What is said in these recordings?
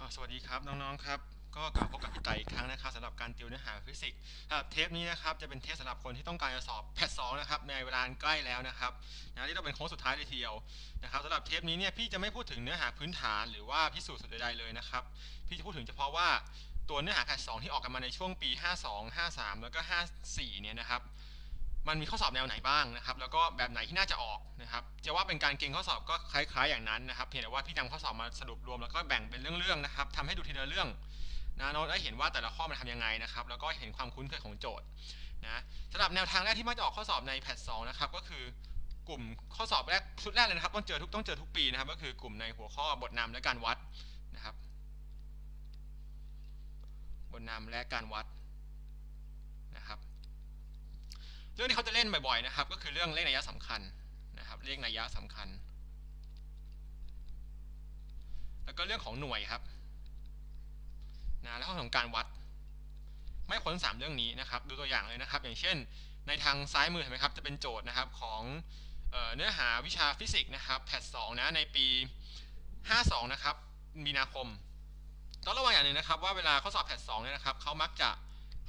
สวัสดีครับน้องๆครับก็กลับพบกับพี่ไต่อีกครั้งนะครับสำหรับการติวเนื้อหาฟิสิกส์สำหรับเทปนี้นะครับจะเป็นเทปสำหรับคนที่ต้องการจะสอบแพทสองนะครับในเวลาใกล้แล้วนะครับนะที่เราเป็นโค้งสุดท้ายเลยทีเดียวนะครับสำหรับเทปนี้เนี่ยพี่จะไม่พูดถึงเนื้อหาพื้นฐานหรือว่าพิสูจน์สุดใดเลยนะครับพี่จะพูดถึงเฉพาะว่าตัวเนื้อหาแพทสองที่ออกกันมาในช่วงปี 52 53 แล้วก็ 54 เนี่ยนะครับ มันมีข้อสอบแนวไหนบ้างนะครับ แล้วก็แบบไหนที่น่าจะออกนะครับ จะว่าเป็นการเก่งข้อสอบก็คล้าย ๆ อย่างนั้นนะครับ เพียงแต่ว่าพี่นำข้อสอบมาสรุปรวมแล้วก็แบ่งเป็นเรื่องๆนะครับทำให้ดูทีละเรื่องนะเราได้เห็นว่าแต่ละข้อมันทำยังไงนะครับ แล้วก็เห็นความคุ้นเคยของโจทย์นะสำหรับแนวทางแรกที่มักจะออกข้อสอบในแพทสองนะครับ ก็คือกลุ่มข้อสอบแรกชุดแรกเลยนะครับ ต้องเจอทุกต้องเจอทุกปีนะครับ ก็คือกลุ่มในหัวข้อบทนำและการวัดนะครับ บทนำและการวัดนะครับ เรื่องที่เขาจะเล่นบ่อยๆนะครับ ก็คือเรื่องเลขนัยสำคัญนะครับ เลขนัยสำคัญ แล้วก็เรื่องของหน่วยครับนะแล้วก็ของการวัด ไม่พ้น3เรื่องนี้นะครับ ดูตัวอย่างเลยนะครับ อย่างเช่น ในทางซ้ายมือเห็นไหมครับ จะเป็นโจทย์นะครับของเออเนื้อหาวิชาฟิสิกส์นะครับแพทสองนะในปี 52 นะครับ มีนาคม ต้องระวังอย่างหนึ่งนะครับ ว่าเวลาข้อสอบแพทสองเนี่ยนะครับเขามักจะ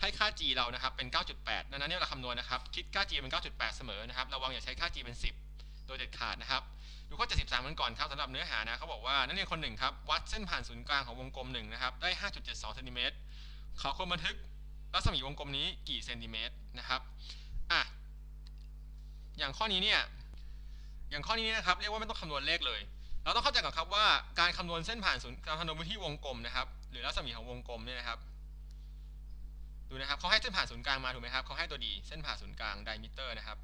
ให้ค่า g เรานะครับเป็น 9.8 ดังนั้นเนี่ยเราคำนวณนะครับ คิดค่า g เป็น 9.8 เสมอนะครับ ระวังอย่าใช้ค่า g เป็น 10 โดยเด็ดขาดนะครับ ดูข้อ 73กันก่อนครับสำหรับเนื้อหานะเขาบอกว่านักเรียนคนหนึ่งครับวัดเส้นผ่านศูนย์กลางของวงกลมหนึ่งนะครับได้ 5.72เซนติเมตรเขาควรบันทึกรัศมีวงกลมนี้กี่เซนติเมตรนะครับอะอย่างข้อนี้เนี่ยอย่างข้อนี้นะครับเรียกว่าไม่ต้องคำนวณเลขเลย เราต้องเข้าใจก่อนครับว่าการคำนวณเส้นผ่านศูนย์การคำนวณพื้นที่วงกลมนะครับหรือรัศมีของวงกลมเนี่ยนะครับ นะครับเขาให้เส้นผ่านศูนย์กลางมาถูกไหมครับเขาให้ตัวดีเส้นผ่านศูนย์กลางไดมิเตอร์นะครับ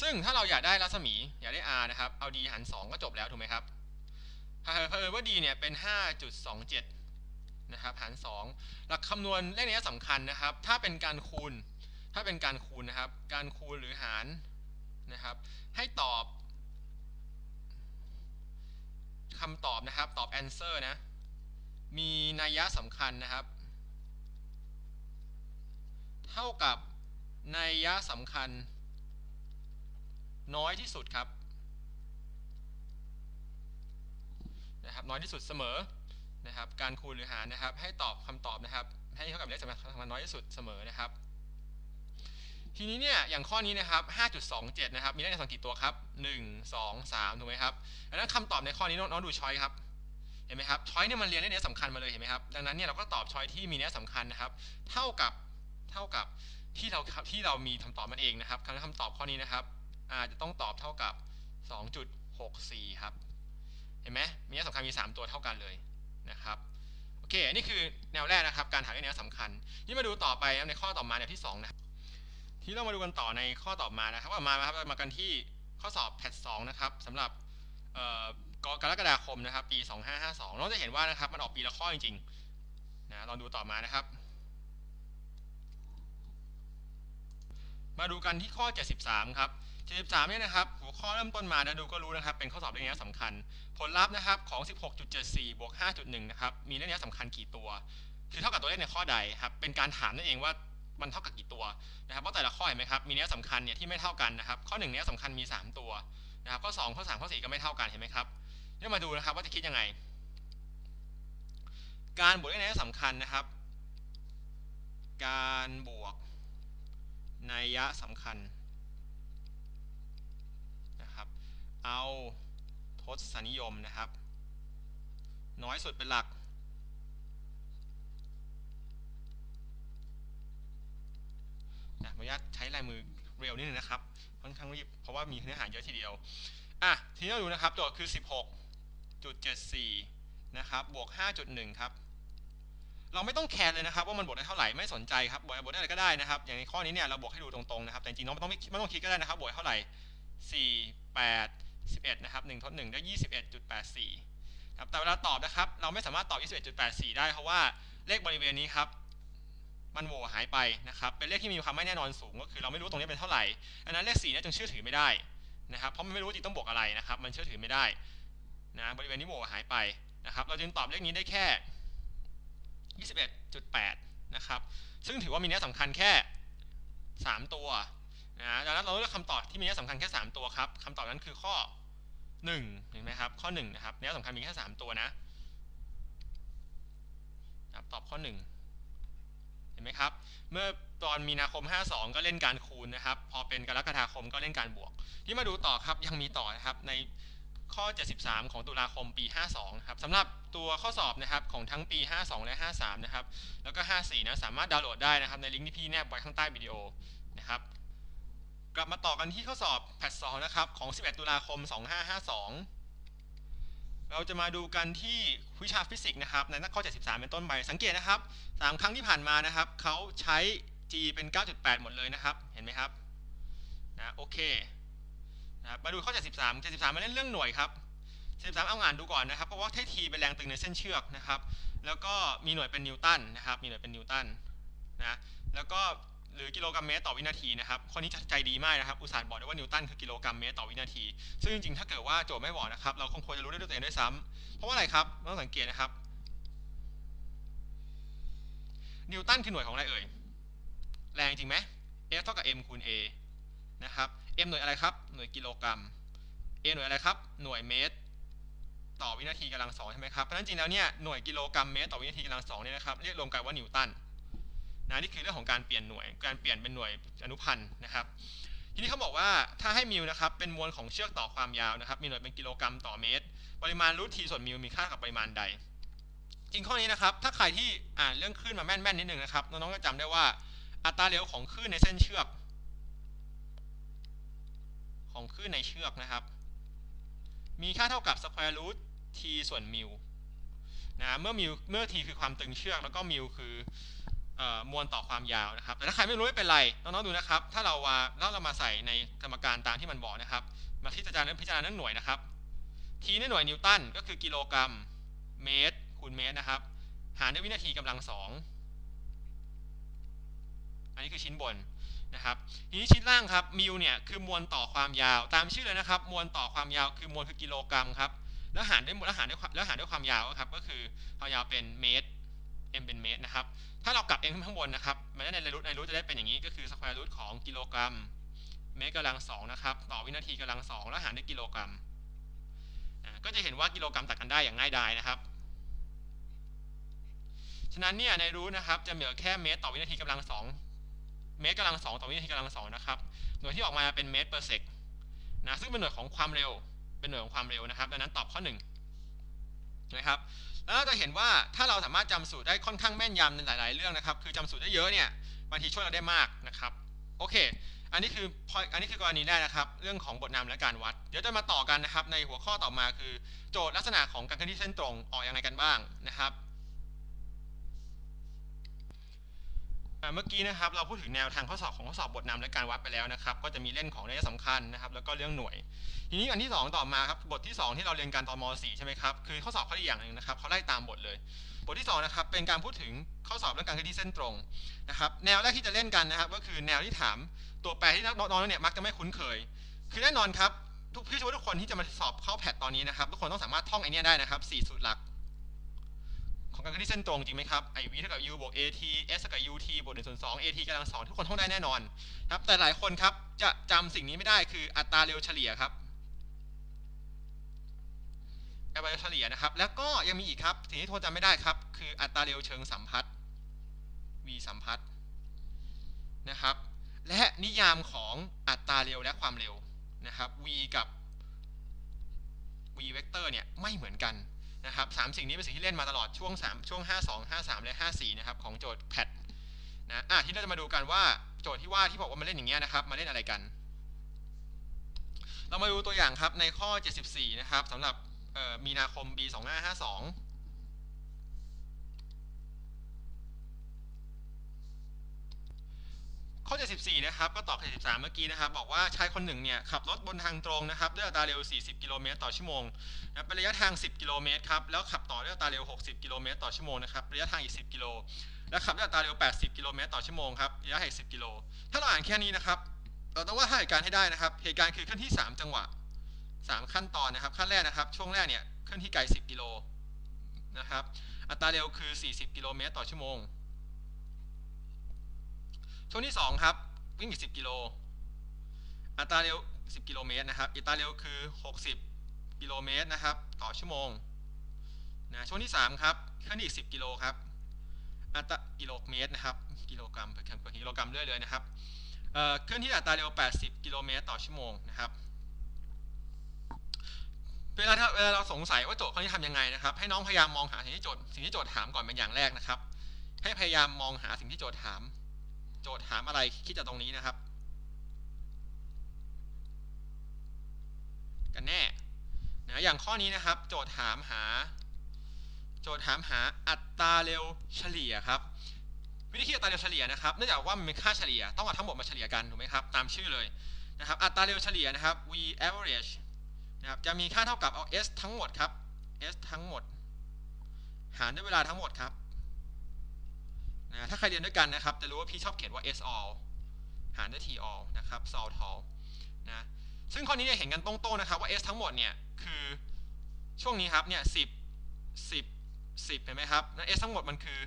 ซึ่งถ้าเราอยากได้รัศมีอยากได้ r นะครับเอา d หาร 2 ก็จบแล้วถูกไหมครับเผอิญว่า d เนี่ยเป็น 5.27 นะครับหาร 2 หลักคำนวณเลขนี้สำคัญนะครับ ถ้าเป็นการคูณ ถ้าเป็นการคูณนะครับ การคูณหรือหารนะครับ ให้ตอบคำตอบนะครับตอบ answer นะมีนัยยะสำคัญนะครับ เท่ากับนัยยะสำคัญ น้อยที่สุดครับนะครับน้อยที่สุดเสมอนะครับการคูณหรือหารนะครับ ให้ตอบคำตอบนะครับ ให้เท่ากับเลขสำคัญน้อยที่สุดเสมอนะครับ ทีนี้เนี่ยอย่างข้อนี้นะครับ 5.27 นะครับ มีเลขในสังกี่ตัวครับ 1 2 3 ถูกไหมครับดังนั้นคำตอบในข้อนี้น้องดูช้อยครับเห็นไหมครับช้อยเนี่ยมันเรียนเลขนี้สำคัญมาเลยเห็นไหมครับดังนั้นเนี่ยเราก็ตอบช้อยที่มีเนี้ยสำคัญนะครับ เท่ากับ เท่ากับที่เราที่เรามีคำตอบมันเองนะครับคำตอบข้อนี้นะครับอาจจะต้องตอบเท่ากับ 2.64 ครับ เห็นไหมมีนัยสำคัญมี 3 ตัวเท่ากันเลยนะครับโอเคอันนี้คือแนวแรกนะครับ การหาเลขนัยสำคัญ นี่มาดูต่อไปในข้อต่อมาแนวที่ 2 นะที่เรามาดูกันต่อในข้อต่อมานะครับมาครับมากันที่ข้อสอบแพทสองนะครับสำหรับกรกฎาคมนะครับ ปี 2552เราจะเห็นว่านะครับมันออกปีละข้อจริงๆนะลองดูต่อมานะครับ มาดูกันที่ข้อ 73 ครับ73เนี่ยนะครับหัวข้อเริ่มต้นมานะดูก็รู้นะครับ เป็นข้อสอบเรื่องนี้สำคัญ ผลลัพธ์นะครับของ 16.74บวก5.1 นะครับ มีเรื่องนี้สำคัญกี่ตัว คือเท่ากับตัวเลขในข้อใดครับ เป็นการถามนั่นเองว่ามันเท่ากับกี่ตัวนะครับเพราะแต่ละข้อเห็นไหมครับ มีเนื้อสำคัญเนี่ยที่ไม่เท่ากันนะครับ ข้อ1เนี้ยสำคัญมี 3 ตัวนะครับ ข้อ 2 ข้อ 3 ข้อ 4 ก็ไม่เท่ากันเห็นไหมครับเดี๋ยวมาดูนะครับว่าจะคิดยังไง การบวกเลขในสำคัญนะครับ การบวก นัยยะสำคัญนะครับ เอาทศนิยมนะครับ น้อยสุดเป็นหลัก นะขออนุญาตใช้ลายมือเร็วนิดนึงนะครับ ค่อนข้างรีบ เพราะว่ามีเนื้อหาเยอะทีเดียว อะ ทีนี้เราดูนะครับ โจทย์คือ 16.74 นะครับ บวก 5.1 ครับ เราไม่ต้องแคร์เลยนะครับว่ามันบวกได้เท่าไหร่ไม่สนใจครับบวกบวกได้อะไรก็ได้นะครับ อย่างในข้อนี้เนี่ยเราบวกให้ดูตรงๆนะครับแต่จริงๆน้องไม่ต้องไม่ต้องคิดก็ได้นะครับบวกเท่าไหร่ 4 8 11นะครับ1ทด1ได้ 21.84ครับแต่เวลาตอบนะครับ เราไม่สามารถตอบ 21.84 ได้เพราะว่าเลขบริเวณนี้ครับมันโหวหายไปนะครับ เป็นเลขที่มีความไม่แน่นอนสูงก็คือเราไม่รู้ตรงนี้เป็นเท่าไหร่ดังนั้นเลข4เนี่ยจึงเชื่อถือไม่ได้นะครับ เพราะมันไม่รู้จริงต้องบวกอะไรนะครับ มันเชื่อถือไม่ได้นะบริเวณนี้โหวหายไปนะครับ เราจึงตอบเลขนี้ได้แค่ 21.8 นะครับ ซึ่งถือว่ามีนัยสำคัญแค่ 3 ตัวนะดังนั้นเราเลือกคำตอบที่มีนัยสำคัญแค่ 3 ตัวครับคำตอบนั้นคือข้อ 1 เห็นไหมครับ ข้อ 1 นะครับนัยสำคัญมีแค่ 3 ตัวนะตอบข้อ 1 เห็นไหมครับ เมื่อตอนมีนาคม 52 ก็เล่นการคูณนะครับ พอเป็นกรกฎาคมก็เล่นการบวก ที่มาดูต่อครับยังมีต่อนะครับใน ข้อ 73 ของตุลาคมปี 52ครับสำหรับตัวข้อสอบนะครับของทั้งปี 52 และ 53 นะครับ แล้วก็ 54 นะ สามารถดาวน์โหลดได้นะครับในลิงก์ที่พี่แนบไว้ข้างใต้วิดีโอนะครับ กลับมาต่อกันที่ข้อสอบแพท2นะครับของ 11 ตุลาคม 2552 เราจะมาดูกันที่วิชาฟิสิกส์นะครับในหน้าข้อ 73 เป็นต้นไป สังเกตนะครับ 3 ครั้งที่ผ่านมานะครับเขาใช้ g เป็น 9.8 หมดเลยนะครับ เห็นไหมครับ นะ โอเค นะครับมาดูข้อ 73 73 มาเล่นเรื่องหน่วยครับ 73 เอางานดูก่อนนะครับ เพราะว่าให้ t เป็นแรงตึงในเส้นเชือกนะครับ แล้วก็มีหน่วยเป็นนิวตันนะครับ มีหน่วยเป็นนิวตันนะ แล้วก็หรือกิโลกรัมเมตรต่อวินาทีนะครับ ข้อนี้ใจดีมากนะครับ อุตส่าห์บอกได้ว่านิวตันคือกิโลกรัมเมตรต่อวินาที ซึ่งจริงๆ ถ้าเกิดว่าโจทย์ไม่บอกนะครับ เราคงควรจะรู้ได้ด้วยตัวเองด้วยซ้ำเพราะว่าอะไรครับ ต้องสังเกตนะครับ นิวตันคือหน่วยของอะไรเอ่ย แรงจริงไหม F เท่ากับ m คูณ a นะครับ m หน่วยอะไรครับ หน่วยกิโลกรัม a หน่วยอะไรครับ หน่วยเมตร ต่อวินาทีกำลังสองใช่ไหมครับ เพราะนั้นจริงแล้วเนี่ย หน่วยกิโลกรัมเมตรต่อวินาทีกำลังสองเนี่ยนะครับ เรียกรวมกันว่านิวตัน นะ นี่คือเรื่องของการเปลี่ยนหน่วย การเปลี่ยนเป็นหน่วยอนุพันธ์นะครับ ทีนี้เขาบอกว่าถ้าให้มิลนะครับ เป็นมวลของเชือกต่อความยาวนะครับ มีหน่วยเป็นกิโลกรัมต่อเมตร ปริมาณรูททีส่วนมิลมีค่ากับปริมาณใด จริงข้อนี้นะครับ ถ้าใครที่อ่านเรื่องคลื่นมาแม่นๆนิดนึงนะครับ น้องๆก็จำได้ว่าอัตราเร็วของคลื่นในเส้นเชือก ของคลื่นในเชือกนะครับ มีค่าเท่ากับ square root t ส่วนมิลนะเมื่อมิลเมื่อ t คือความตึงเชือกแล้วก็มิลคือมวลต่อความยาวนะครับ แต่ถ้าใครไม่รู้ไม่เป็นไรน้องๆดูนะครับ ถ้าเราว่าแล้วเรามาใส่ในกรรมการตามที่มันบอกนะครับ มาที่อาจารย์เรื่องพิจารณาเรื่องหน่วยนะครับ t ในหน่วยนิวตันก็คือกิโลกรัมเมตรคูณเมตรนะครับ หารด้วยวินาทีกำลังสองอันนี้คือชิ้นบน นะครับทีนี้ชิ้นล่างครับมิลเนี่ยคือมวลต่อความยาว ตามชื่อเลยนะครับมวลต่อความยาวคือมวลคือกิโลกรัมครับแล้วหารด้วยแล้วหารด้วยแล้วหารด้วยความยาวครับก็คือความยาวเป็นเมตร m เป็นเมตรนะครับถ้าเรากลับ m ขึ้นข้างบนนะครับมันได้ในรูทในรูทจะได้เป็นอย่างนี้ก็คือสแควร์รูทของกิโลกรัมเมตรกำลังสองนะครับต่อวินาทีกำลังสองแล้วหารด้วยกิโลกรัมก็จะเห็นว่ากิโลกรัมตัดกันได้อย่างง่ายดายนะครับฉะนั้นเนี่ยในรูทนะครับจะเหลือแค่เมตรต่อวินาทีกำลังสอง เมตรกำลังสองต่อวินาทีกำลังสองนะครับ หน่วยที่ออกมาเป็นเมตรเปอร์เซกนะซึ่งเป็นหน่วยของความเร็ว เป็นหน่วยของความเร็วนะครับ ดังนั้นตอบข้อหนึ่งนะครับ แล้วเราจะเห็นว่าถ้าเราสามารถจำสูตรได้ค่อนข้างแม่นยำในหลาย ๆ เรื่องนะครับ คือจำสูตรได้เยอะเนี่ยบางทีช่วยเราได้มากนะครับ โอเค อันนี้คืออันนี้คือกรณีแรกนะครับ เรื่องของบทนำและการวัด เดี๋ยวจะมาต่อกันนะครับ ในหัวข้อต่อมาคือ โจทย์ลักษณะของการเคลื่อนที่เส้นตรงออกยังไงกันบ้างนะครับ เมื่อกี้นะครับเราพูดถึงแนวทางข้อสอบของข้อสอบบทนำและการวัดไปแล้วนะครับ ก็จะมีเล่นของระยะสำคัญนะครับ แล้วก็เรื่องหน่วย ทีนี้อันที่ 2 ต่อมาครับบทที่ 2 ที่เราเรียนการตอนม .4 ใช่ไหมครับคือข้อสอบข้ออีกอย่างหนึ่งนะครับเขาไล่ตามบทเลย บทที่2นะครับเป็นการพูดถึงข้อสอบเรื่องการเคลื่อนที่เส้นตรงนะครับแนวแรกที่จะเล่นกันนะครับ ก็คือแนวที่ถามตัวแปรที่น้องๆเนี่ยมักจะไม่คุ้นเคย คือแน่นอนครับทุกพี่ชว่าทุกคนที่จะมาสอบเข้าแพทตอนนี้นะครับทุกคนต้องสามารถท่องไอเนี้ยได้นะครับ4สูตรหลัก ของการเคลื่อนที่เส้นตรงจริงไหมครับไอ v เท่ากับ u บวก at s เท่ากับ ut บวก1ส่วน2 at กำลังสองทุกคนท่องได้แน่นอนครับแต่หลายคนครับจะจำสิ่งนี้ไม่ได้คืออัตราเร็วเฉลี่ยครับอัตราเร็วเฉลี่ยนะครับ แล้วก็ยังมีอีกครับ สิ่งที่ทุกคนจำไม่ได้ครับ คืออัตราเร็วเชิงสัมพัทธ์ v สัมพัทธ์นะครับ และนิยามของอัตราเร็วและความเร็วนะครับ v กับ v เวกเตอร์เนี่ยไม่เหมือนกัน นะครับสามสิ่งนี้เป็นสิ่งที่เล่นมาตลอดช่วง3ช่วง 52 53 และ 54 นะครับของโจทย์แพทนะอะที่เราจะมาดูกันว่าโจทย์ที่ว่าที่บอกว่ามาเล่นอย่างเงี้ยนะครับมาเล่นอะไรกัน เรามาดูตัวอย่างครับในข้อ 74 นะครับสำหรับมีนาคมปี 2552 ข้อ 74 นะครับ ก็ตอบ73 เมื่อกี้นะครับ บอกว่าชายคนหนึ่งเนี่ยขับรถบนทางตรงนะครับด้วยอัตราเร็ว 40 กิโลเมตรต่อชั่วโมงนะเป็นระยะทาง 10 กิโลเมตรครับ แล้วขับต่อด้วยอัตราเร็ว 60 กิโลเมตรต่อชั่วโมงนะครับ ระยะทางอีก 10 กิโล แล้วขับด้วยอัตราเร็ว 80 กิโลเมตรต่อชั่วโมงครับ ระยะทาง10 กิโล ถ้าเราอ่านแค่นี้นะครับ เราต้องว่าเหตุการณ์ให้ได้นะครับ เหตุการณ์คือเคลื่อนที่ 3 จังหวะ 3 ขั้นตอนนะครับ ขั้นแรกนะครับ ช่วงแรกเนี่ยเคลื่อนที่ไกล 10 กิโลนะครับ อัตราเร็วคือ 40 กิโลเมตรต่อชั่วโมง ช่วงที่ 2 ครับ วิ่งอีก10 กิโล อัตราเร็ว 10 กิโลเมตรนะครับ อัตราเร็วคือ 60 กิโลเมตรนะครับ ต่อชั่วโมงนะช่วงที่ 3 ครับเคลื่อนอีก 10 กิโลครับ อัตรากิโลเมตรนะครับ กิโลกรัม per กิโลกรัมเรื่อยเลยนะครับเอ่อเคลื่อนที่อัตราเร็ว 80 กิโลเมตรต่อชั่วโมงนะครับ เวลาเวลาเราสงสัยว่าโจทย์เข้อนี้ทำยังไงนะครับ ให้น้องพยายามมองหาสิ่งที่โจทย์สิ่งที่โจทย์ถามก่อนเป็นอย่างแรกนะครับ ให้พยายามมองหาสิ่งที่โจทย์ถาม จทย์ถามอะไรคิดจากตรงนี้นะครับ กันแน่นะอย่างข้อนี้นะครับ โจทย์ถามหา โจทย์ถามหาอัตราเร็วเฉลี่ยครับวิธีคิดอัตราเร็วเฉลี่ยนะครับเนื่องจากว่ามันเป็นค่าเฉลี่ยต้องเอาทั้งหมดมาเฉลี่ยกันถูกไหมครับตามชื่อเลยนะครับอัตราเร็วเฉลี่ยนะครับ v average นะครับจะมีค่าเท่ากับเอา s ทั้งหมดครับ s ทั้งหมด หารด้วยเวลาทั้งหมดครับ นะถ้าใครเรียนด้วยกันนะครับ จะรู้ว่าพี่ชอบเขียนว่า s all หารด้วย t all นะครับ sol tall นะซึ่งข้อนี้เนี่ยเห็นกันตรงๆนะครับว่า s ทั้งหมดเนี่ยคือช่วงนี้ครับเนี่ย10 10 10เห็นไหมครับแล้ว s ทั้งหมดมันคือ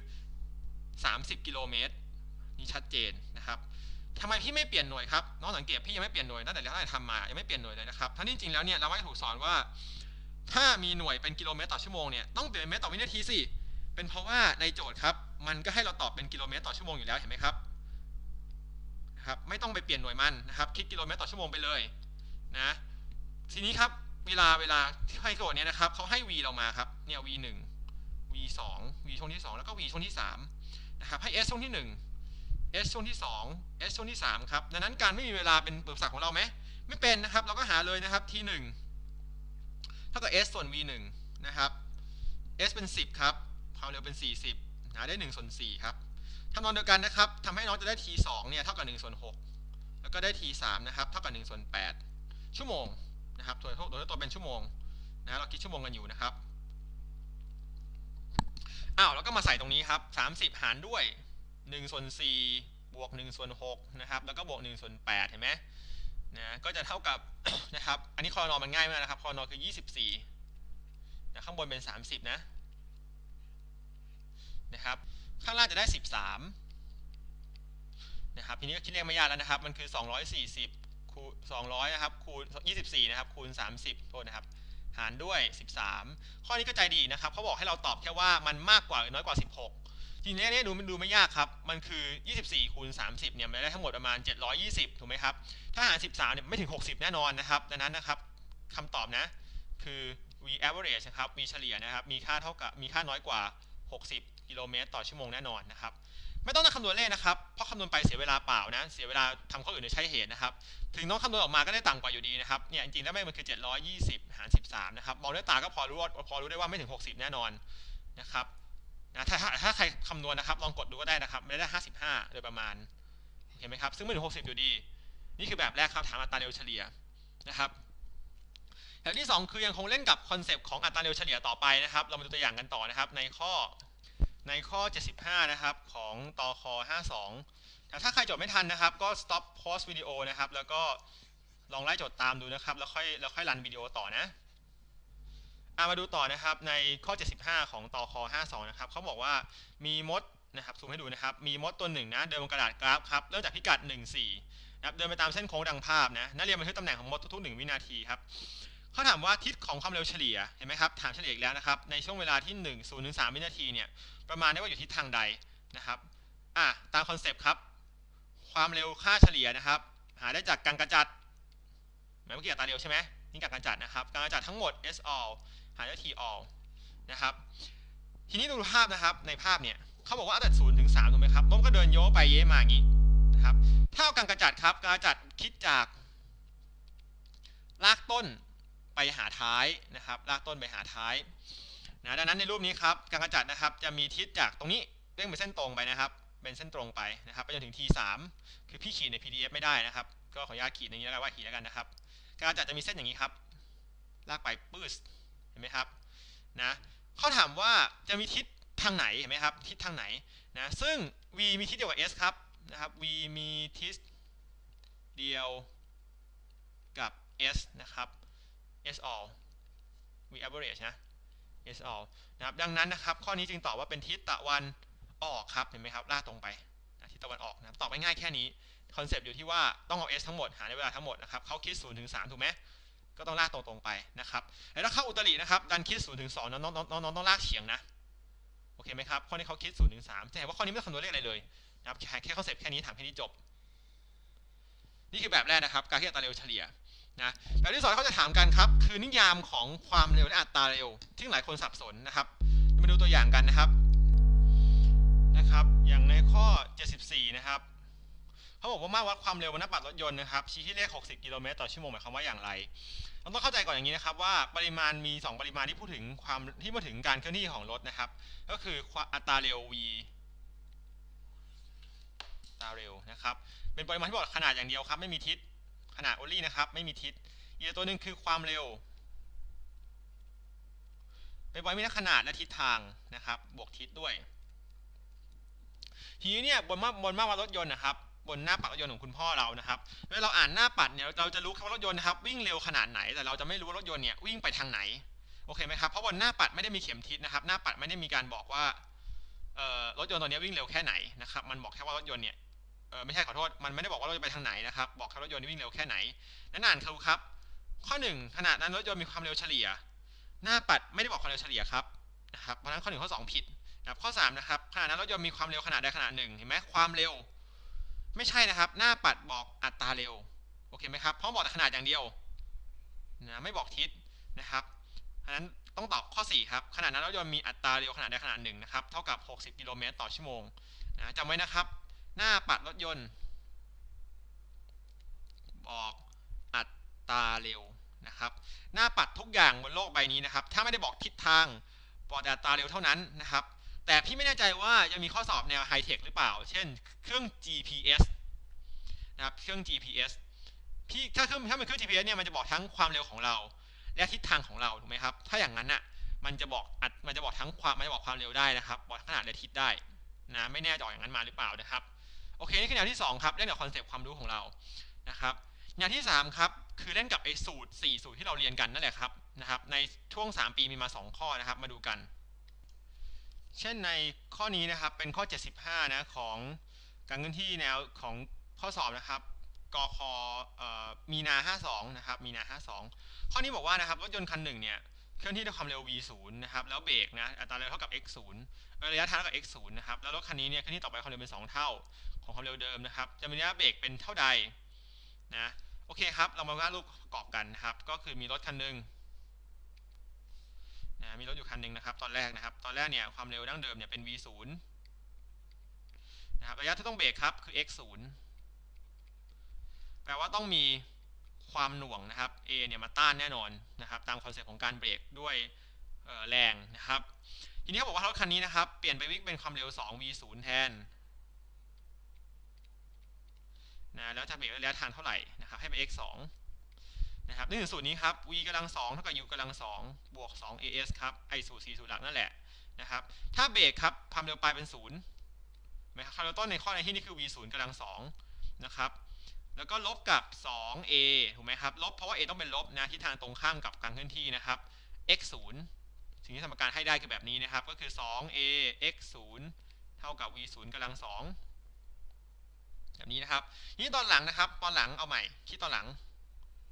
30 กิโลเมตรนี่ชัดเจนนะครับทำไมพี่ไม่เปลี่ยนหน่วยครับน้องสังเกตพี่ยังไม่เปลี่ยนหน่วยตั้งแต่ตั้งแต่ทำมายังไม่เปลี่ยนหน่วยเลยนะครับทั้งที่จริงแล้วเนี่ยเราไม่ถูกสอนว่า ถ้ามีหน่วยเป็นกิโลเมตรต่อชั่วโมงเนี่ยต้องเปลี่ยนเมตรต่อวินาทีสิ เป็นเพราะว่าในโจทย์ครับ มันก็ให้เราตอบเป็นกิโลเมตรต่อชั่วโมงอยู่แล้วเห็นไหมครับครับ ไม่ต้องไปเปลี่ยนหน่วยมันนะครับ คิดกิโลเมตรต่อชั่วโมงไปเลยนะ ทีนี้ครับเวลาเวลาที่ให้โจทย์เนี่ยนะครับเขาให้ v เรามาครับ เนี่ย v 1 v 2 v ช่วงที่ 2 แล้วก็ v ช่วงที่3นะครับ ให้ s ช่วงที่ 1 s ช่วงที่ 2 s ช่วงที่ 3 ครับ ดังนั้นการไม่มีเวลาเป็นอุปสรรคของเราไหม ไม่เป็นนะครับ เราก็หาเลยนะครับที่1เท่ากับ s ส่วน v 1นะครับ s เป็น 10 ครับ ความเร็วเป็น 40นะได้1ส่วน4ครับทำนองเดียวกันนะครับทำให้น้องจะได้ t 2เนี่ยเท่ากับ1ส่วน6แล้วก็ได้ t 3นะครับเท่ากับ1ส่วน8ชั่วโมงนะครับโดยโดยตัวเป็นชั่วโมงนะเราคิดชั่วโมงกันอยู่นะครับอ้าวแล้วก็มาใส่ตรงนี้ครับ 30 หารด้วย1ส่วน4บวก1ส่วน6นะครับแล้วก็บวก1ส่วน8เห็นไหมนะก็จะเท่ากับนะครับอันนี้คอนอมันง่ายมากนะครับคอนอคือ 24นะข้างบนเป็น 30 นะ นะครับ ข้างล่างจะได้ 13นะครับทีนี้ก็คิดเลขไม่ยากแล้วนะครับ มันคือ 240คูณ200นะครับคูณ24นะครับคูณ 30โทษนะครับ หารด้วย 13 ข้อนี้ก็ใจดีนะครับเขาบอกให้เราตอบแค่ว่ามันมากกว่าหรือน้อยกว่า 16 ทีนี้เนี่ยดูมันดูไม่ยากครับ มันคือ 24คูณ30เนี่ยมันได้ทั้งหมดประมาณ 720 ถูกไหมครับ ถ้าหาร 13เนี่ยไม่ถึง 60 แน่นอนนะครับ ดังนั้นนะครับคำตอบนะคือ v average นะครับ v เฉลี่ยนะครับ มีค่าเท่ากับ มีค่าน้อยกว่า 60 กิโลเมตร ต่อชั่วโมงแน่นอนนะครับ ไม่ต้องนั่งคำนวณเลขนะครับ เพราะคำนวณไปเสียเวลาเปล่านะ เสียเวลาทำข้ออื่นโดยใช้เหตุนะครับ ถึงน้องคำนวณออกมาก็ได้ต่ำกว่าอยู่ดีนะครับ เนี่ยจริงๆแล้วมันคือ 720 หาร 13 นะครับ มองด้วยตาก็พอรู้ว่าพอรู้ได้ว่าไม่ถึง 60 แน่นอนนะครับนะถ้าถ้าใครคำนวณนะครับ ลองกดดูก็ได้นะครับไม่ได้ 55 โดยประมาณ เห็นไหมครับ ซึ่งไม่ถึง 60 อยู่ดี นี่คือแบบแรกครับ ถามอัตราเร็วเฉลี่ยนะครับแบบที่ 2 คือยังคงเล่นกับคอนเซปต์ของอัตราเร็วเฉลี่ยต่อไปนะครับ เรามาดูตัวอย่างกันต่อนะครับ ในข้อ ในข้อ 75 นะครับ ของตอค52แต่ถ้าใครจดไม่ทันนะครับ ก็ stop pause วิดีโอนะครับ แล้วก็ลองไล่จดตามดูนะครับ แล้วค่อยแล้วค่อยรันวิดีโอต่อนะามาดูต่อนะครับในข้อ 75 ของตอค52 นะครับเขาบอกว่ามีมดนะครับซูมให้ดูนะครับ มีมดตัวหนึ่งนะเดินบนกระดาษกราฟครับเริ่มจากพิกัด 14นะครับเดินไปตามเส้นโค้งดังภาพนะนักเรียนบันทึกตำแหน่งของมดทุกๆ 1 วินาทีครับเขาถามว่าทิศของความเร็วเฉลี่ยเห็นไหมครับถามเฉลี่ยอีกแล้วนะครับในช่วงเวลาที่ 1 0ถึง3วินาทีเนี่ย ประมาณได้ว่าอยู่ทิศทางใดนะครับอะตามคอนเซปต์ครับ ความเร็วค่าเฉลี่ยนะครับ หาได้จากการกระจัดเมื่อกี้อัตราเร็วใช่ไหมนี่การกระจัดนะครับ การกระจัดทั้งหมด S all หารด้ t all นะครับทีนี้ดูภาพนะครับในภาพเนี่ยเขาบอกว่าอัตราศูนย์ถึงสามถูกไหมครับลมก็เดินโยไปเย้มาอย่างนี้นะครับถ้าเอาการกระจัดครับการกระจัดคิดจาก ลากต้นไปหาท้ายนะครับ ลากต้นไปหาท้าย นะดังนั้นในรูปนี้ครับการกระจัดนะครับจะมีทิศจากตรงนี้เรียกเป็นเส้นตรงไปนะครับ เป็นเส้นตรงไปนะครับไปจนถึง t 3 คือพี่ขีดใน pdf ไม่ได้นะครับ ก็ขออนุญาตขีดอย่างนี้แล้วกันว่าขีดแล้วกันนะครับ การกระจัดจะมีเส้นอย่างนี้ครับลากไปปื้ดเห็นไหมครับนะเขาถามว่าจะมีทิศทางไหนเห็นไหมครับทิศทางไหนนะซึ่ง v มีทิศเดียวกับ s ครับนะครับ v มีทิศเดียวกับ s นะครับ s all v average นะ s all นะครับดังนั้นนะครับข้อนี้จึงตอบว่าเป็นทิศตะวันออกครับเห็นไหมครับลากตรงไปนะทิศตะวันออกนะตอบง่ายๆแค่นี้คอนเซปต์อยู่ที่ว่าต้องเอา s ทั้งหมดหาในเวลาทั้งหมดนะครับเขาคิด0ถึง3ถูกไหมก็ต้องลากตรงๆไปนะครับแล้วถ้าเข้าอุตรินะครับดันคิด0ถึง2น้องน้องน้องน้องต้องลากเฉียงนะโอเคไหมครับข้อนี้เขาคิด0ูนย์ถึงสามจะเห็นว่าข้อนี้ไม่ต้องคำนวณเลขอะไรเลยนะครับแค่คอนเซปต์แค่นี้ถามแค่นี้จบ นี่คือแบบแรกนะครับ การคิดอัตราเร็วเฉลี่ย นะแบบที่สองเขาจะถามกันครับ คือนิยามของความเร็วและอัตราเร็วที่หลายคนสับสนนะครับ มาดูตัวอย่างกันนะครับนะครับ อย่างในข้อ 74 นะครับเขาบอกว่ามาวัดความเร็วบนหน้าปัดรถยนต์นะครับชี้ที่เลข 60 กิโลเมตรต่อชั่วโมงหมายความว่าอย่างไรเราต้องเข้าใจก่อนอย่างนี้นะครับว่าปริมาณมี 2 ปริมาณที่พูดถึงความที่มาถึงการเคลื่อนที่ของรถนะครับ ก็คืออัตราเร็ว v อัตราเร็วนะครับ เป็นปริมาณที่บอกขนาดอย่างเดียวครับไม่มีทิศ ขนาด only นะครับ ไม่มีทิศอีกตัวหนึ่งคือความเร็ว เป็นปริมาณขนาดและทิศทางนะครับ บวกทิศด้วย ทีนี้เนี่ยบนมาบนมาวัดรถยนต์นะครับ บนหน้าปัดรถยนต์ของคุณพ่อเรานะครับเวลาเราอ่านหน้าปัดเนี่ยเราจะรู้แค่ว่ารถยนต์นะครับ วิ่งเร็วขนาดไหน แต่เราจะไม่รู้ว่ารถยนต์เนี่ยวิ่งไปทางไหนโอเคไหมครับเพราะบนหน้าปัดไม่ได้มีเข็มทิศนะครับ หน้าปัดไม่ได้มีการบอกว่ารถยนต์ตัวนี้วิ่งเร็วแค่ไหนนะครับ มันบอกแค่ว่ารถยนต์เนี่ย เออไม่ใช่ขอโทษ มันไม่ได้บอกว่ารถจะไปทางไหนนะครับ บอกแค่รถยนต์วิ่งเร็วแค่ไหน นั่นอ่านคือครับ ข้อหนึ่งขนาดนั้นรถยนต์มีความเร็วเฉลี่ย หน้าปัดไม่ได้บอกความเร็วเฉลี่ยครับนะครับ เพราะนั้นข้อหนึ่งข้อสองผิดนะครับ ข้อ3นะครับ ขนาดนั้นรถยนต์มีความเร็วขนาดใดขนาดหนึ่งเห็นไหมความเร็ว ไม่ใช่นะครับ หน้าปัดบอกอัตราเร็ว โอเคไหมครับ เพราะบอกแต่ขนาดอย่างเดียวนะไม่บอกทิศนะครับเพราะนั้นต้องตอบข้อ 4 ครับ ขนาดนั้นรถยนต์มีอัตราเร็วขนาดใดขนาดหนึ่งนะครับ เท่ากับ 60 กิโลเมตรต่อชั่วโมงนะจำไว้นะครับ หน้าปัดรถยนต์ บอกอัตราเร็วนะครับ หน้าปัดทุกอย่างบนโลกใบนี้นะครับ ถ้าไม่ได้บอกทิศทางบอกอัตราเร็วเท่านั้นนะครับ แต่พี่ไม่แน่ใจว่ายังมีข้อสอบแนวไฮเทคหรือเปล่า เช่น เครื่อง GPS นะครับ เครื่อง GPS พี่ถ้าเครื่องถ้าเป็นเครื่อง GPS เนี่ยมันจะบอกทั้งความเร็วของเรา และทิศทางของเราถูกไหมครับ ถ้าอย่างนั้นอะมันจะบอกอัดมันจะบอกทั้งความมันจะบอกความเร็วได้นะครับ บอกขนาดและทิศได้นะไม่แน่ใจอย่างนั้นมาหรือเปล่านะครับ โอเคนี่คือแนวที่ 2 ครับเล่นกับคอนเซปต์ความรู้ของเรานะครับแนวที่ 3 ครับ คือเล่นกับไอ้สูตร 4 สูตรที่เราเรียนกันนั่นแหละครับนะครับในช่วง 3 ปีมีมา 2 ข้อนะครับมาดูกัน เช่นในข้อนี้นะครับเป็นข้อ 75นะของการเงินที่แนวของข้อสอบนะครับกคมีนา 52 นะครับ มีนา 52 ข้อนี้บอกว่านะครับรถยนต์คันหนึ่งเนี่ย เคลื่อนที่ด้วยความเร็ว v 0นะครับ แล้วเบรกนะ อัตราเร็วเท่ากับ x 0ระยะทางเท่ากับ x 0นะครับ แล้วรถคันนี้เนี่ยเคลื่อนที่ต่อไปความเร็วเป็น 2 เท่า ของความเร็วเดิมนะครับ จะมีระยะเบรกเป็นเท่าใดนะ โอเคครับ เรามาวาดรูปประกอบกันนะครับ ก็คือมีรถคันหนึ่งนะมีรถอยู่คันหนึ่งนะครับ ตอนแรกนะครับ ตอนแรกเนี่ยความเร็วดั้งเดิมเนี่ยเป็น v 0นะครับ ระยะที่ต้องเบรกครับคือ x 0แปลว่าต้องมี ความหน่วงนะครับ A เนี่ยมาต้านแน่นอนนะครับ ตามคอนเซ็ปต์ของการเบรกด้วยแรงนะครับ ทีนี้เขาบอกว่ารถคันนี้นะครับ เปลี่ยนไปวิ่งเป็นความเร็ว 2 v 0แทนนะแล้วจะเบรกระยะทางเท่าไหร่นะครับ ให้เป็น x 2นะครับนึกถึงสูตรนี้ครับ v กำลัง2เท่ากับ u กำลัง2บวก 2 as ครับไอสูตร4สูตรหลักนั่นแหละนะครับ ถ้าเบรกครับความเร็วปลายเป็น0นะครับความเร็วต้นในข้อในที่นี่คือ v 0กำลัง2นะครับ แล้วก็ลบกับ 2a ถูกไหมครับ ลบเพราะว่า a ต้องเป็นลบนะทิศทางตรงข้ามกับการเคลื่อนที่นะครับ x 0สิ่งที่สมการให้ได้คือแบบนี้นะครับ ก็คือ 2a x 0เท่ากับ v 0กำลัง 2 แบบนี้นะครับนี่ตอนหลังนะครับ ตอนหลังเอาใหม่ คิดตอนหลัง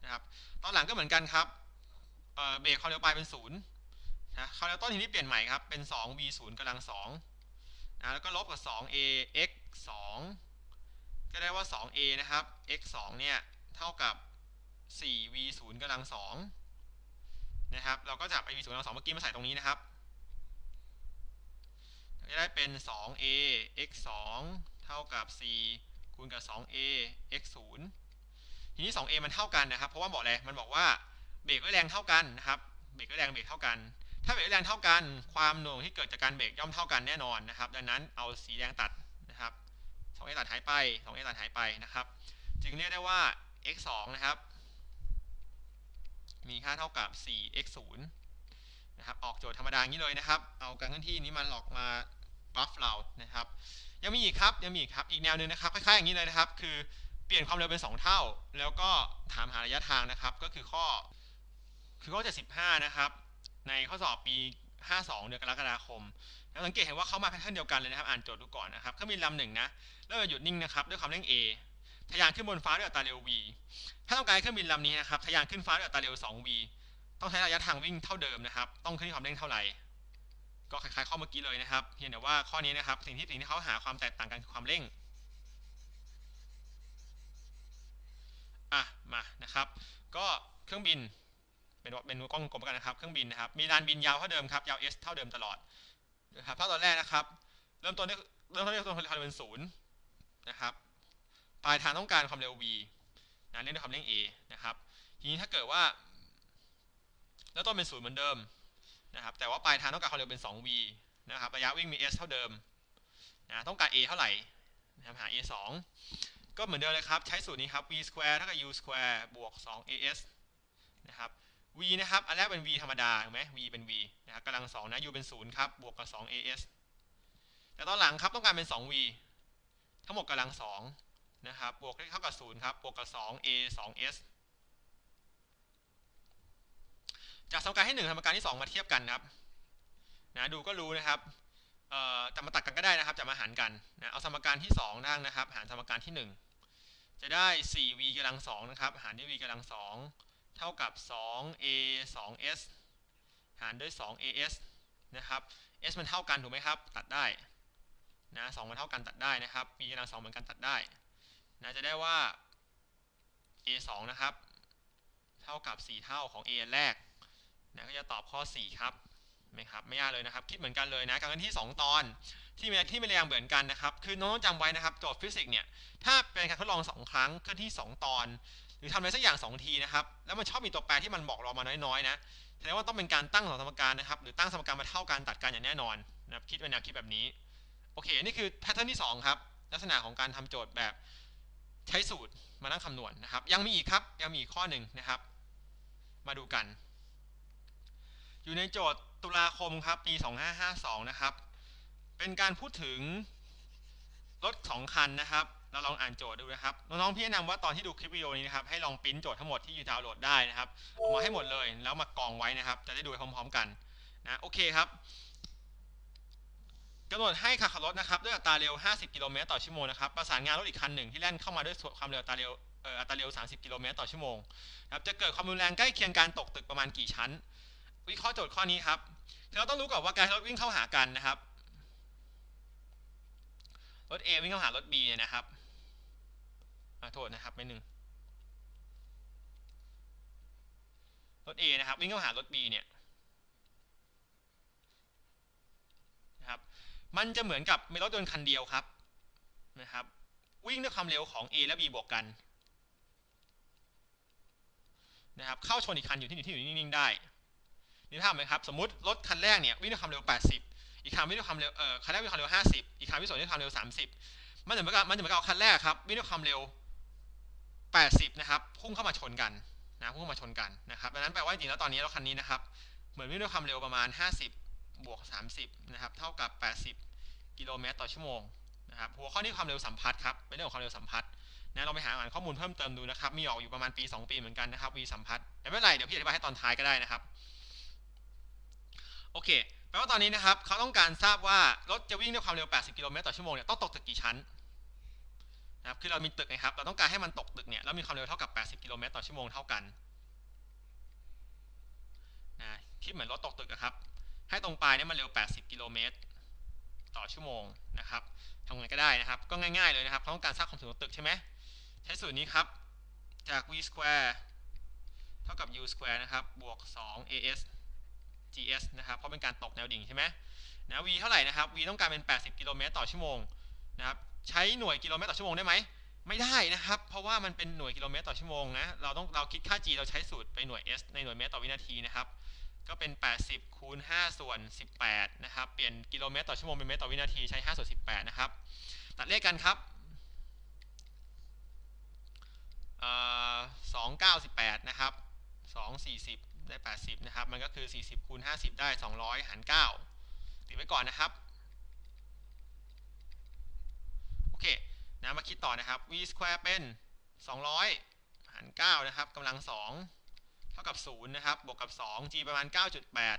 นะครับ ตอนหลังก็เหมือนกันครับเบรกความเร็วปลายเป็น0นะความเร็วต้นทีนี้เปลี่ยนใหม่ครับ เป็น 2 v 0กำลัง2นะแล้วก็ลบกับ 2a x 2 ก็ได้ว่า 2a นะครับ x 2เนี่ยเท่ากับ 4v 0กำลัง2นะครับ เราก็จับ i v 0กำลัง2เมื่อกี้มาใส่ตรงนี้นะครับจะได้เป็น 2a x 2เท่ากับ 4 คูณกับ 2a x 0ทีนี้ 2a มันเท่ากันนะครับ เพราะว่าบอกอะไร มันบอกว่าเบรกด้วยแรงเท่ากันนะครับ เบรกด้วยแรงเบรกเท่ากัน ถ้าเบรกด้วยแรงเท่ากัน ความหน่วงที่เกิดจากการเบรกย่อมเท่ากันแน่นอนนะครับ ดังนั้นเอาสีแดงตัด นะครับ 2a ตัดหายไป 2a ตัดหายไปนะครับ จึงเรียกได้ว่า x 2นะครับ มีค่าเท่ากับ 4x 0นะครับ ออกโจทย์ธรรมดาอย่างนี้เลยนะครับ เอาการเคลื่อนที่นี้มาหลอกมาบัฟเรานะครับ ยังมีอีกครับ ยังมีอีกครับ อีกแนวหนึ่งนะครับ คล้ายๆอย่างนี้เลยนะครับ คือเปลี่ยนความเร็วเป็น 2 เท่า แล้วก็ถามหาระยะทางนะครับ ก็คือข้อ คือข้อ 75 นะครับ ในข้อสอบปี 52 เดือนกรกฎาคม แล้วสังเกตเห็นว่าเข้ามาแพทเทิร์นเดียวกันเลยนะครับ อ่านโจทย์ดูก่อนนะครับเครื่องบินลำหนึ่งนะ แล้วหยุดนิ่งนะครับด้วยความเร่ง a ทะยานขึ้นบนฟ้าด้วยอัตราเร็ว v ถ้าต้องการเครื่องบินลำนี้นะครับทะยานขึ้นฟ้าด้วยอัตราเร็ว 2v ต้องใช้ระยะทางวิ่งเท่าเดิมนะครับ ต้องขึ้นความเร่งเท่าไหร่ ก็คล้ายๆข้อเมื่อกี้เลยนะครับเพียงแต่ว่าข้อนี้นะครับสิ่งที่สิ่งที่เขาหาความแตกต่างกันคือความเร่งอะมานะครับ ก็เครื่องบินเป็นเป็นกล้องกลมกันนะครับ เครื่องบินนะครับ มีลานบินยาวเท่าเดิมครับ ยาว s เท่าเดิมตลอดนะครับถ้าตอนแรกนะครับ เริ่มต้นด้วยเริ่มต้นด้วยความเร็วเป็นศูนย์ นะครับปลายทางต้องการความเร็ว v นะเล่นด้วยความเร่ง a นะครับทีนี้ถ้าเกิดว่าเริ่มต้นเป็นศูนย์เหมือนเดิมนะครับแต่ว่าปลายทางต้องการความเร็วเป็น 2v นะครับระยะวิ่งมี s เท่าเดิมนะต้องการ a เท่าไหร่นะครับหา a 2ก็เหมือนเดิมเลยครับใช้สูตรนี้ครับ v square เท่ากับ u square บวก 2as นะครับ v นะครับอันแรกเป็น v ธรรมดาถูกไหม v เป็น v นะครับกำลัง2นะ u เป็น 0 ครับ บวกกับ 2as แต่ตอนหลังครับต้องการเป็น 2v ทั้งหมดกำลัง2นะครับบวกเท่ากับ0ครับบวกกับ 2a 2s จากสมการที่ 1 สมการที่ 2 มาเทียบกันครับนะดูก็รู้นะครับจะมาตัดกันก็ได้นะครับจะมาหารกันนะเอาสมการที่2นั่งนะครับ หารสมการที่ 1 จะได้ 4v กำลัง2นะครับหารด้วย v กำลัง2เท่ากับ 2a 2s หารด้วย 2as นะครับ s มันเท่ากันถูกไหมครับ ตัดได้ นะ2มันเท่ากันตัดได้นะครับ v กำลัง2เหมือนกันตัดได้นะจะได้ว่า a 2นะครับ เท่ากับ 4 เท่าของ a แรกนะก็จะตอบข้อ 4 ครับไหมครับไม่ยากเลยนะครับ คิดเหมือนกันเลยนะการที่ 2 ตอนที่มีที่มีแรงเหมือนกันนะครับ คือน้องต้องจำไว้นะครับโจทย์ฟิสิกส์เนี่ยถ้าเป็นการทดลอง 2 ครั้งเคลื่อนที่ 2 ตอน หรือทำอะไรสักอย่าง 2 ทีนะครับ แล้วมันชอบมีตัวแปรที่มันบอกเรามาน้อยๆนะแสดงว่าต้องเป็นการตั้งสองสมการนะครับ หรือตั้งสมการมาเท่ากันตัดกันอย่างแน่นอนนะครับคิดเป็นแนวคิดแบบนี้ อเคนี่คือแพทเทิร์นที่ 2 ครับ ลักษณะของการทำโจทย์แบบใช้สูตรมานั่งคำนวณนนะครับ ยังมีอีกครับ ยังมีอีกข้อหนึ่งนะครับ มาดูกัน อยู่ในโจทย์ตุลาคมครับ ปี 2552 นะครับ เป็นการพูดถึงรถ 2 คันนะครับ เราลองอ่านโจทย์ดูนะครับ น้องๆพี่แนะนำว่าตอนที่ดูคลิปวิดีโอนี้นะครับ ให้ลองปริ้นโจทย์ทั้งหมดที่อยู่ดาวน์โหลดได้นะครับออกมาให้หมดเลย แล้วมากองไว้นะครับ จะได้ดูพร้อม ๆ กันนะ โอเคครับ กำหนดให้ขับรถนะครับด้วยอัตราเร็ว 50 กิโลเมตรต่อชั่วโมงนะครับประสานงานรถอีกคันหนึ่งที่แล่นเข้ามาด้วยความเร็วอัตราเร็วอัตราเร็ว 30 กิโลเมตรต่อชั่วโมงนะครับจะเกิดความรุนแรงใกล้เคียงการตกตึกประมาณกี่ชั้น วิเคราะห์โจทย์ข้อนี้ครับเราต้องรู้ก่อนว่าการรถวิ่งเข้าหากันนะครับรถ A วิ่งเข้าหารถ B เนี่ยนะครับโทษนะครับไม่หนึ่งรถ A นะครับวิ่งเข้าหารถ B เนี่ยนะครับ มันจะเหมือนกับมีรถยนต์คันเดียวครับนะครับ วิ่งด้วยความเร็วของ A และ B บวกกันนะครับเข้าชนอีกคันอยู่ที่อยู่ที่อยู่นิ่งๆได้นี่ภาพไหมครับสมมติรถคันแรกเนี่ยวิ่งด้วยความเร็ว 80 อีกคันวิ่งด้วยความเร็วเอ่อคันแรกวิ่งด้วยความเร็ว 50 อีกคันวิ่งด้วยความเร็ว 30 มันจะเหมือนกับมันจะเหมือนกับคันแรกครับวิ่งด้วยความเร็ว 80 นะครับพุ่งเข้ามาชนกันนะพุ่งเข้ามาชนกันนะครับดังนั้นแปลว่าจริงแล้วตอนนี้รถคันนี้นะครับเหมือนวิ่งด้วยความเร็วประมาณ 50 บวก 30 นะครับ เท่ากับ 80 กิโลเมตรต่อชั่วโมงนะครับหัวข้อนี้ความเร็วสัมพัทธ์ครับ เป็นเรื่องของความเร็วสัมพัทธ์นะเราไปหาอ่านข้อมูลเพิ่มเติมดูนะครับ มีออกอยู่ประมาณปี 2 ปีเหมือนกันนะครับวีสัมพัทธ์แต่ไม่เป็นไร เดี๋ยวพี่อธิบายให้ตอนท้ายก็ได้นะครับ โอเคแปลว่าตอนนี้นะครับเขาต้องการทราบว่ารถจะวิ่งด้วยความเร็ว 80 กิโลเมตรต่อชั่วโมงเนี่ยต้องตกตึกกี่ชั้นนะครับ คือเรามีตึกนะครับ เราต้องการให้มันตกตึกเนี่ยแล้วมีความเร็วเท่ากับ 80 กิโลเมตรต่อชั่วโมงเท่ากันนะคิดเหมือนรถตกตึกครับ ให้ตรงปลายเนี่ยมันเร็ว 80 กิโลเมตรต่อชั่วโมงนะครับทำไงก็ได้นะครับ ก็ง่ายๆเลยนะครับเขาต้องการสร้างความสูงของตึกใช่ไหมใช้สูตรนี้ครับ จาก v square เท่ากับ u square นะครับ บวก 2as gs นะครับ เพราะเป็นการตกแนวดิ่งใช่ไหมนะ v เท่าไหร่นะครับ v ต้องการเป็น 80 กิโลเมตรต่อชั่วโมงนะครับ ใช้หน่วยกิโลเมตรต่อชั่วโมงได้ไหม ไม่ได้นะครับ เพราะว่ามันเป็นหน่วยกิโลเมตรต่อชั่วโมงนะ เราต้องเราคิดค่า g เราใช้สูตรไปหน่วย s ในหน่วยเมตรต่อวินาทีนะครับ ก็เป็น 80 คูณ 5 ส่วน 18 นะครับ เปลี่ยนกิโลเมตรต่อชั่วโมงเป็นเมตรต่อวินาทีใช้ 5 ส่วน 18 นะครับ ตัดเลขกันครับสองเก้าสิบแปดนะครับสองสี่สิบได้แปดสิบนะครับ มันก็คือสี่สิบคูณห้าสิบได้สองร้อยหารเก้าติดไว้ก่อนนะครับ โอเค นะ มาคิดต่อนะครับ v square เป็นสองร้อยหารเก้านะครับกำลังสอง ท่ากับศูนย์นะครับ บวกกับสอง g ประมาณเก้าจุดแปด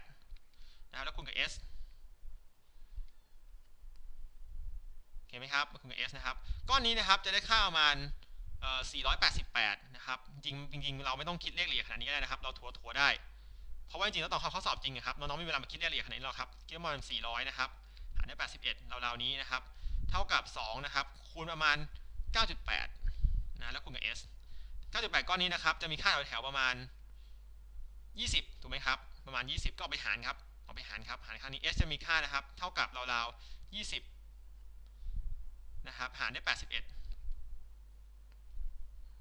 นะครับ แล้วคูณกับ s โอเคไหมครับคูณกับ s นะครับ ก้อนนี้นะครับจะได้ค่าประมาณ488 นะครับ จริงจริงเราไม่ต้องคิดเลขละเอียดขนาดนี้ก็ได้นะครับ เราถัวถัวได้ เพราะว่าจริงๆแล้วตอนเขาข้อสอบจริงอะครับ น้องๆมีเวลามาคิดรายละเอียดขนาดนี้หรอกครับ คิดประมาณ400 นะครับ หารด้วย81ราวๆนี้นะครับ เท่ากับ 2 นะครับ คูณประมาณ 9.8 นะ แล้วคูณกับ s 9.8 ก้อนนี้นะครับ จะมีค่าแถวๆประมาณ 20 ถูกไหมครับ ประมาณ 20 ก็เอาไปหารครับ เอาไปหารครับ หารค่านี้ s จะมีค่านะครับ เท่ากับราวๆ20 นะครับ หารได้ 81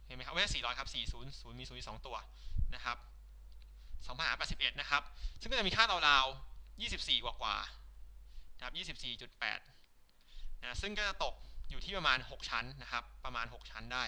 เห็นไหมครับไม่ใช่400 ครับ 40 0 มี 0 มี 2 ตัว นะครับ2หาร81 นะครับ ซึ่งก็จะมีค่าราวๆ24 กว่ากว่านะครับ24.8นะ ซึ่งก็จะตกอยู่ที่ประมาณ 6 ชั้นนะครับ ประมาณ 6 ชั้นได้